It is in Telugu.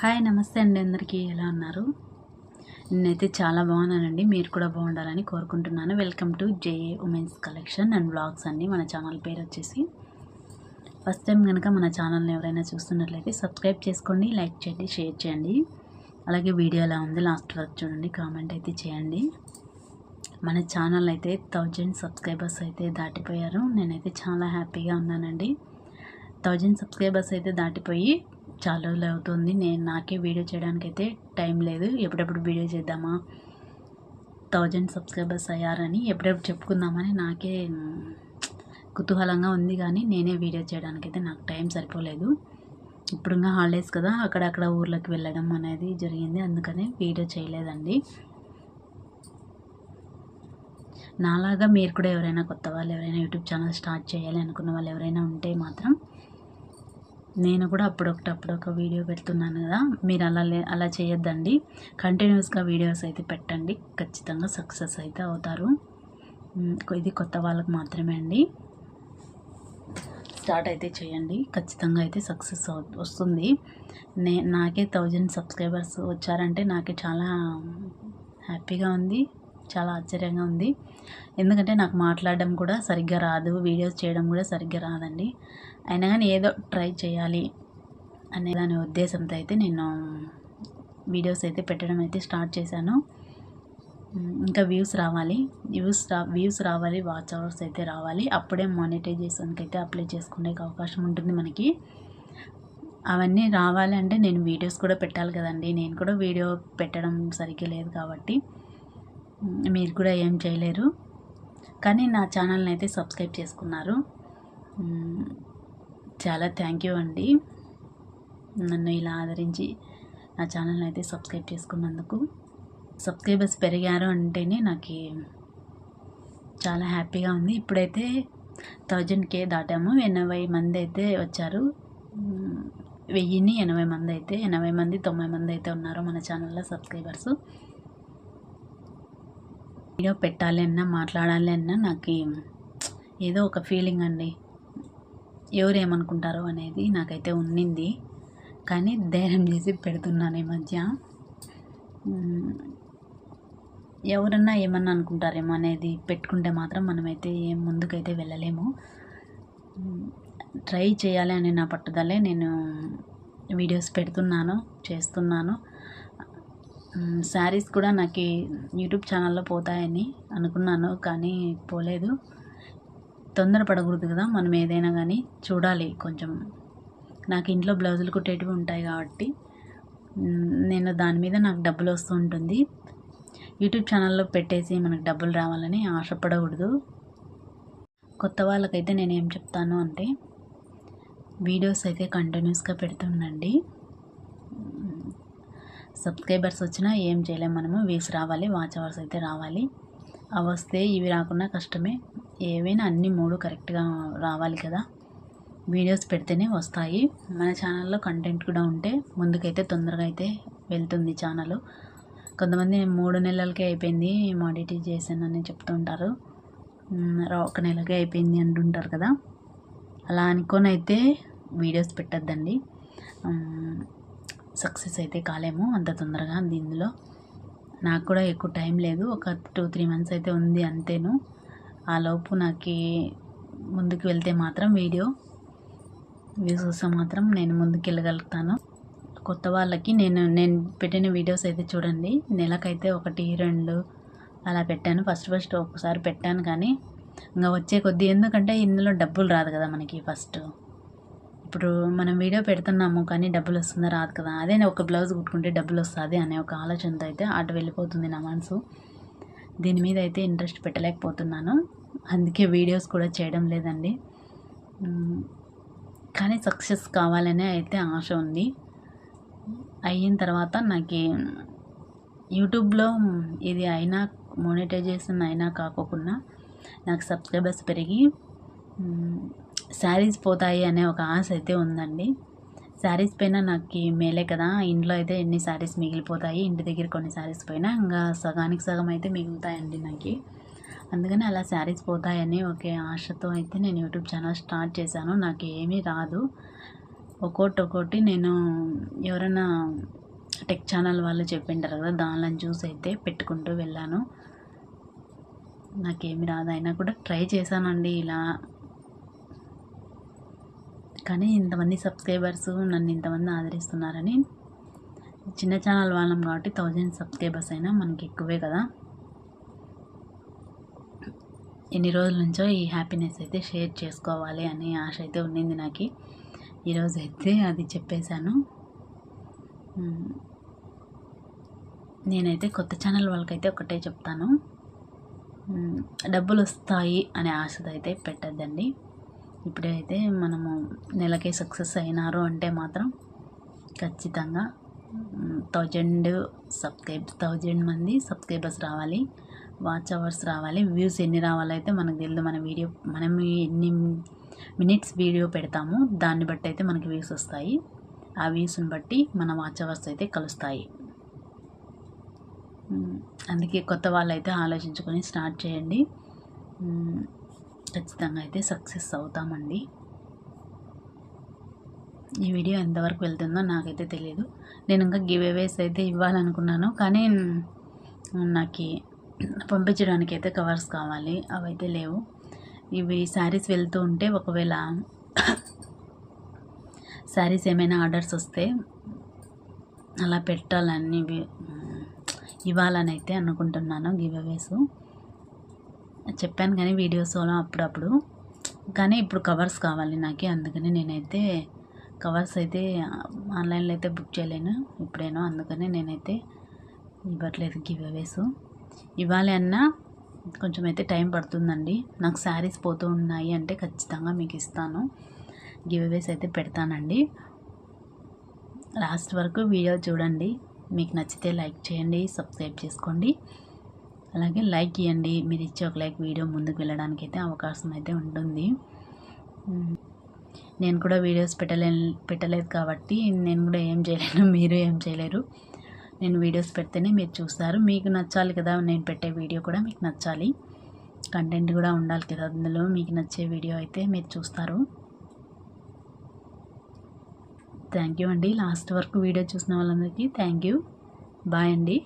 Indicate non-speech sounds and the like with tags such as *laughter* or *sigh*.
హాయ్ నమస్తే అండి అందరికీ. ఎలా ఉన్నారు? నేనైతే చాలా బాగున్నానండి. మీరు కూడా బాగుండాలని కోరుకుంటున్నాను. Welcome to JA women's collection and blogs అండి. మన ఛానల్ పేరు వచ్చేసి ఫస్ట్ టైం కనుక మన ఛానల్ని ఎవరైనా చూస్తున్నట్లయితే సబ్స్క్రైబ్ చేసుకోండి లైక్ చేయండి షేర్ చేయండి. అలాగే వీడియో ఎలా ఉంది లాస్ట్ వరకు చూడండి కామెంట్ అయితే చేయండి. మన ఛానల్ అయితే థౌజండ్ సబ్స్క్రైబర్స్ అయితే దాటిపోయారు. నేనైతే చాలా హ్యాపీగా ఉన్నానండి. థౌజండ్ సబ్స్క్రైబర్స్ అయితే దాటిపోయి చాలా రోజులు అవుతుంది. నేను నాకే వీడియో చేయడానికి అయితే టైం లేదు. ఎప్పుడెప్పుడు వీడియో చేద్దామా? థౌజండ్ సబ్స్క్రైబర్స్ అయ్యారని ఎప్పుడెప్పుడు చెప్పుకుందామని నాకే కుతూహలంగా ఉంది కానీ నేనే వీడియో చేయడానికి అయితే నాకు టైం సరిపోలేదు. ఇప్పుడు ఇంకా హాలిడేస్ కదా అక్కడక్కడ ఊర్లోకి వెళ్ళడం అనేది జరిగింది. అందుకనే వీడియో చేయలేదండి. నాలాగా మీరు కూడా ఎవరైనా కొత్త వాళ్ళు ఎవరైనా యూట్యూబ్ ఛానల్ స్టార్ట్ చేయాలి అనుకున్న వాళ్ళు ఎవరైనా ఉంటే మాత్రం నేను కూడా అప్పుడొకటి అప్పుడొక వీడియో పెడుతున్నాను కదా. మీరు అలా లే అలా చేయొద్దండి. కంటిన్యూస్గా వీడియోస్ అయితే పెట్టండి. ఖచ్చితంగా సక్సెస్ అయితే అవుతారు. ఇది కొత్త వాళ్ళకు మాత్రమే అండి. స్టార్ట్ అయితే చేయండి. ఖచ్చితంగా అయితే సక్సెస్ వస్తుంది. నే నాకే థౌజండ్ సబ్స్క్రైబర్స్ వచ్చారంటే నాకే చాలా హ్యాపీగా ఉంది. చాలా ఆశ్చర్యంగా ఉంది. ఎందుకంటే నాకు మాట్లాడడం కూడా సరిగ్గా రాదు వీడియోస్ చేయడం కూడా సరిగ్గా రాదండి. అయినా కానీ ఏదో ట్రై చేయాలి అనే దాని ఉద్దేశంతో అయితే నేను వీడియోస్ అయితే పెట్టడం అయితే స్టార్ట్ చేశాను. ఇంకా వ్యూస్ రావాలి. వ్యూస్ రా వ్యూస్ రావాలి వాచ్ అవర్స్ అయితే రావాలి. అప్పుడే మానిటైజేషన్కి అయితే అప్లై చేసుకునే అవకాశం ఉంటుంది మనకి. అవన్నీ రావాలి అంటే నేను వీడియోస్ కూడా పెట్టాలి కదండి. నేను కూడా వీడియో పెట్టడం సరిగ్గా లేదు కాబట్టి. మీరు కూడా ఏం చేయలేరు. కానీ నా ఛానల్ని అయితే సబ్స్క్రైబ్ చేసుకున్నారు. చాలా థ్యాంక్ యూ అండి. నన్ను ఇలా ఆదరించి నా ఛానల్ని అయితే సబ్స్క్రైబ్ చేసుకున్నందుకు. సబ్స్క్రైబర్స్ పెరిగారు అంటేనే నాకు చాలా హ్యాపీగా ఉంది. ఇప్పుడైతే థౌజండ్ కే దాటాము. ఎనభై మంది అయితే వచ్చారు. వెయ్యిని ఎనభై మంది అయితే ఎనభై మంది తొంభై మంది అయితే ఉన్నారు మన ఛానల్లో సబ్స్క్రైబర్స్. వీడియో పెట్టాలి అన్నా మాట్లాడాలి అన్నా నాకు ఏదో ఒక ఫీలింగ్ అండి. ఎవరు ఏమనుకుంటారో అనేది నాకైతే ఉన్నింది. కానీ ధైర్యం చేసి పెడుతున్నాను ఈ మధ్య. ఎవరన్నా ఏమన్నా అనుకుంటారేమో అనేది పెట్టుకుంటే మాత్రం మనమైతే ఏం ముందుకైతే వెళ్ళలేము. ట్రై చేయాలి అనే నా పట్టుదలే నేను వీడియోస్ పెడుతున్నాను చేస్తున్నాను. శారీస్ కూడా నాకు యూట్యూబ్ ఛానల్లో పోతాయని అనుకున్నాను కానీ పోలేదు. తొందరపడకూడదు కదా మనం ఏదైనా కానీ చూడాలి కొంచెం. నాకు ఇంట్లో బ్లౌజులు కుట్టేటివి ఉంటాయి కాబట్టి నేను దాని మీద నాకు డబ్బులు వస్తూ ఉంటుంది. యూట్యూబ్ ఛానల్లో పెట్టేసి మనకు డబ్బులు రావాలని ఆశపడకూడదు. కొత్త వాళ్ళకైతే నేను ఏం చెప్తాను అంటే వీడియోస్ అయితే కంటిన్యూస్గా పెడుతుండండి. సబ్స్క్రైబర్స్ వచ్చినా ఏం చేయలేము మనము వ్యూస్ రావాలి వాచ్ అవర్స్ అయితే రావాలి. అవి వస్తే ఇవి రాకున్నా కష్టమే. ఏవైనా అన్ని మూడు కరెక్ట్గా రావాలి కదా. వీడియోస్ పెడితేనే వస్తాయి. మన ఛానల్లో కంటెంట్ కూడా ఉంటే ముందుకైతే తొందరగా అయితే వెళ్తుంది ఛానల్. కొంతమంది మూడు నెలలకే అయిపోయింది మాడిటైజేషన్ అని చెప్తుంటారు ఒక నెలకే అయిపోయింది అంటుంటారు కదా. అలా అనుకొని అయితే వీడియోస్ పెట్టద్దండి. సక్సెస్ అయితే కాలేము అంత తొందరగా దీనిలో నాకు కూడా ఎక్కువ టైం లేదు ఒక టూ త్రీ మంత్స్ అయితే ఉంది అంతేను. ఆ లోపు నాకు ముందుకు వెళ్తే మాత్రం వీడియో వ్యూస్ వస్తే మాత్రం నేను ముందుకు వెళ్ళగలుగుతాను. కొత్త వాళ్ళకి నేను నేను పెట్టిన వీడియోస్ అయితే చూడండి. నెలకైతే ఒకటి రెండు అలా పెట్టాను. ఫస్ట్ ఫస్ట్ ఒకసారి పెట్టాను కానీ ఇంకా వచ్చే కొద్దీ ఎందుకంటే ఇందులో డబ్బులు రాదు కదా మనకి ఫస్ట్. ఇప్పుడు మనం వీడియో పెడుతున్నాము కానీ డబ్బులు వస్తుందా? రాదు కదా. అదే నేను ఒక బ్లౌజ్ కుట్టుకుంటే డబ్బులు వస్తుంది అనే ఒక ఆలోచనతో అయితే అటు వెళ్ళిపోతుంది నా మనసు. దీని మీద అయితే ఇంట్రెస్ట్ పెట్టలేకపోతున్నాను. అందుకే వీడియోస్ కూడా చేయడం లేదండి. కానీ సక్సెస్ కావాలనే అయితే ఆశ ఉంది. అయిన తర్వాత నాకు యూట్యూబ్లో ఇది అయినా మోనిటైజేషన్ అయినా కాకోకుండా నాకు సబ్స్క్రైబర్స్ పెరిగి శారీస్ పోతాయి అనే ఒక ఆశ అయితే ఉందండి. శారీస్ పైన నాకు మేలే కదా. ఇంట్లో అయితే ఎన్ని శారీస్ మిగిలిపోతాయి? ఇంటి దగ్గర కొన్ని శారీస్ పోయినా ఇంకా సగానికి సగం అయితే మిగులుతాయండి నాకు. అందుకని అలా శారీస్ పోతాయని ఒకే ఆశతో అయితే నేను యూట్యూబ్ ఛానల్ స్టార్ట్ చేశాను. నాకు ఏమీ రాదు. ఒక్కోటి ఒక్కోటి నేను ఎవరైనా టెక్ ఛానల్ వాళ్ళు చెప్పింటారు కదా దానిలో చూసి అయితే పెట్టుకుంటూ వెళ్ళాను. నాకేమి రాదు అయినా కూడా ట్రై చేశానండి ఇలా కానీ ఇంతమంది సబ్స్క్రైబర్స్ నన్ను ఇంతమంది ఆదరిస్తున్నారని చిన్న ఛానల్ వాళ్ళం కాబట్టి థౌజండ్ సబ్స్క్రైబర్స్ అయినా మనకి ఎక్కువే కదా. ఎన్ని రోజుల నుంచో ఈ హ్యాపీనెస్ అయితే షేర్ చేసుకోవాలి అనే ఆశ అయితే ఉండింది నాకు. ఈరోజు అయితే అది చెప్పేశాను. నేనైతే కొత్త ఛానల్ వాళ్ళకైతే ఒకటే చెప్తాను. డబ్బులు వస్తాయి అనే ఆశతో అయితే పెట్టద్దండి. ఇప్పుడైతే మనము నెలకే సక్సెస్ అయినారు అంటే మాత్రం ఖచ్చితంగా థౌజండ్ సబ్స్క్రైబ్ థౌజండ్ మంది సబ్స్క్రైబర్స్ రావాలి వాచ్ అవర్స్ రావాలి వ్యూస్ ఎన్ని రావాలైతే మనకు తెలియదు మన వీడియో మనం ఎన్ని మినిట్స్ వీడియో పెడతాము దాన్ని బట్టి అయితే మనకి వ్యూస్ వస్తాయి. ఆ వ్యూస్ని బట్టి మన వాచ్ అవర్స్ అయితే కలుస్తాయి. అందుకే కొత్త వాళ్ళు అయితే ఆలోచించుకొని స్టార్ట్ చేయండి. ఖచ్చితంగా అయితే సక్సెస్ అవుతామండి. ఈ వీడియో ఎంతవరకు వెళ్తుందో నాకైతే తెలియదు నేను ఇంకా గివ్ అవేస్ అయితే ఇవ్వాలనుకున్నాను. కానీ నాకు పంపించడానికి అయితే కవర్స్ కావాలి. అవైతే లేవు. ఇవి శారీస్ వెళ్తూ ఉంటే ఒకవేళ శారీస్ ఏమైనా ఆర్డర్స్ వస్తే అలా పెట్టాలని ఇవ్వాలని అయితే అనుకుంటున్నాను గివ్ అవేస్. చెప్పాను కానీ వీడియోస్లో అప్పుడప్పుడు. కానీ ఇప్పుడు కవర్స్ కావాలి నాకు అందుకని నేనైతే కవర్స్ అయితే ఆన్లైన్లో అయితే బుక్ చేయలేను. ఇప్పుడేనో అందుకని నేనైతే ఇవ్వట్లేదు గివ్ అవేస్ ఇవ్వాలి అన్నా కొంచెం అయితే టైం పడుతుందండి. నాకు శారీస్ పోతూ ఉన్నాయి అంటే ఖచ్చితంగా మీకు ఇస్తాను. గివ్ అవేస్ అయితే పెడతానండి. లాస్ట్ వరకు వీడియో చూడండి. మీకు నచ్చితే లైక్ చేయండి సబ్స్క్రైబ్ చేసుకోండి. అలాగే లైక్ ఇవ్వండి మీరు ఇచ్చే ఒక లైక్ వీడియో ముందుకు వెళ్ళడానికి అయితే అవకాశం అయితే ఉంటుంది నేను కూడా వీడియోస్ పెట్టలే పెట్టలేదు కాబట్టి నేను కూడా ఏం చేయలేను. *laughs* మీరు ఏం చేయలేరు. నేను వీడియోస్ పెడితేనే మీరు చూస్తారు. మీకు నచ్చాలి కదా నేను పెట్టే వీడియో కూడా మీకు నచ్చాలి. కంటెంట్ కూడా ఉండాలి కదా అందులో మీకు నచ్చే వీడియో అయితే మీరు చూస్తారు. థ్యాంక్ యూ అండి. లాస్ట్ వరకు వీడియో చూసిన వాళ్ళందరికీ థ్యాంక్ యూ. బాయ్ అండి.